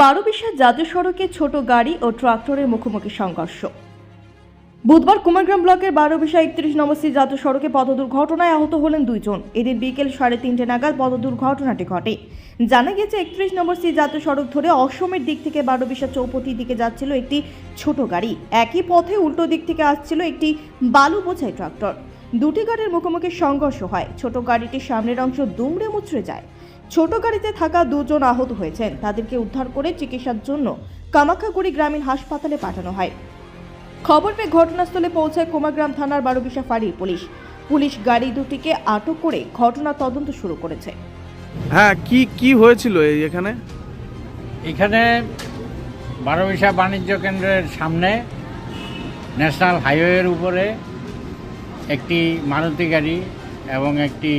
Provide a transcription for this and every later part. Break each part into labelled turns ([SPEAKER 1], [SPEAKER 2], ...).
[SPEAKER 1] বারোবিশা জাতীয় সড়কে ছোট গাড়ি ও ট্রাক্টরের মুখোমুখি সংঘর্ষ। বুধবার কুমারগ্রাম ব্লকের বারোবিশা একত্রিশ নম্বর সি জাতীয় সড়কে পথ দুর্ঘটনায় আহত হলেন দুইজন। এদিন বিকেল সাড়ে তিনটে নাগাদ পথ দুর্ঘটনাটি ঘটে। জানা গেছে একত্রিশ নম্বর সি জাতীয় সড়ক ধরে অসমের দিক থেকে বারোবিশা চৌপতির দিকে যাচ্ছিল একটি ছোট গাড়ি। একই পথে উল্টো দিক থেকে আসছিল একটি বালু বোঝাই ট্রাক্টর। দুটি গাড়ির মুখোমুখি সংঘর্ষ হয়। ছোট গাড়িটির সামনের অংশ দুমড়ে মুচড়ে যায়। ছোট গাড়িতে থাকা দুজন আহত হয়েছেন। তাদেরকে উদ্ধার করে চিকিৎসার জন্য কামাখাগুড়ি গ্রামীণ হাসপাতালে পাঠানো হয়। খবর পেয়ে ঘটনাস্থলে পৌঁছায় কোমাগ্রাম থানার বারোবিশা ফাঁড়ির পুলিশ। পুলিশ গাড়ি দুটিকে আটক করে ঘটনা তদন্ত শুরু করেছে।
[SPEAKER 2] হ্যাঁ কি কি হয়েছিল এই এখানে?
[SPEAKER 3] এখানে বারোবিশা বাণিজ্য কেন্দ্রের সামনে ন্যাশনাল হাইওয়ের উপরে একটি মারুতি গাড়ি এবং একটি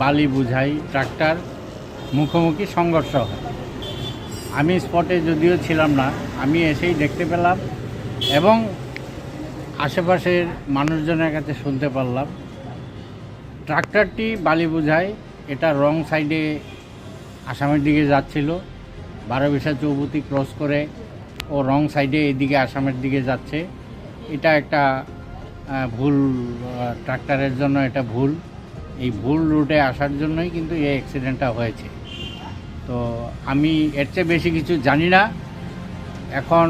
[SPEAKER 3] বালি বুঝাই ট্রাক্টর মুখোমুখি সংঘর্ষ হয়। আমি স্পটে যদিও ছিলাম না, আমি এসেই দেখতে পেলাম এবং আশেপাশের মানুষজনের কাছে শুনতে পারলাম। ট্রাক্টরটি বালি বুঝায়, এটা রং সাইডে আসামের দিকে যাচ্ছিল। বারোবিশা চৌবতি ক্রস করে ও রং সাইডে এদিকে আসামের দিকে যাচ্ছে। এটা একটা ভুল ট্রাক্টরের জন্য এটা ভুল। এই ভুল রুটে আসার জন্যই কিন্তু এই অ্যাক্সিডেন্টটা হয়েছে। তো আমি এর চেয়ে বেশি কিছু জানি না। এখন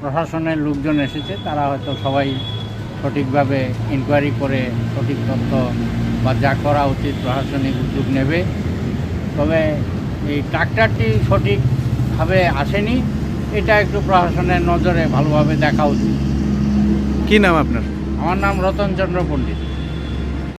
[SPEAKER 3] প্রশাসনের লোকজন এসেছে তারা হয়তো সবাই সঠিকভাবে ইনকোয়ারি করে সঠিক তথ্য বা যা করা উচিত প্রশাসনিক উদ্যোগ নেবে। তবে এই ট্রাক্টরটি সঠিকভাবে আসেনি এটা একটু প্রশাসনের নজরে ভালোভাবে দেখা উচিত।
[SPEAKER 2] কী নাম আপনার?
[SPEAKER 3] আমার নাম রতনচন্দ্র পণ্ডিত।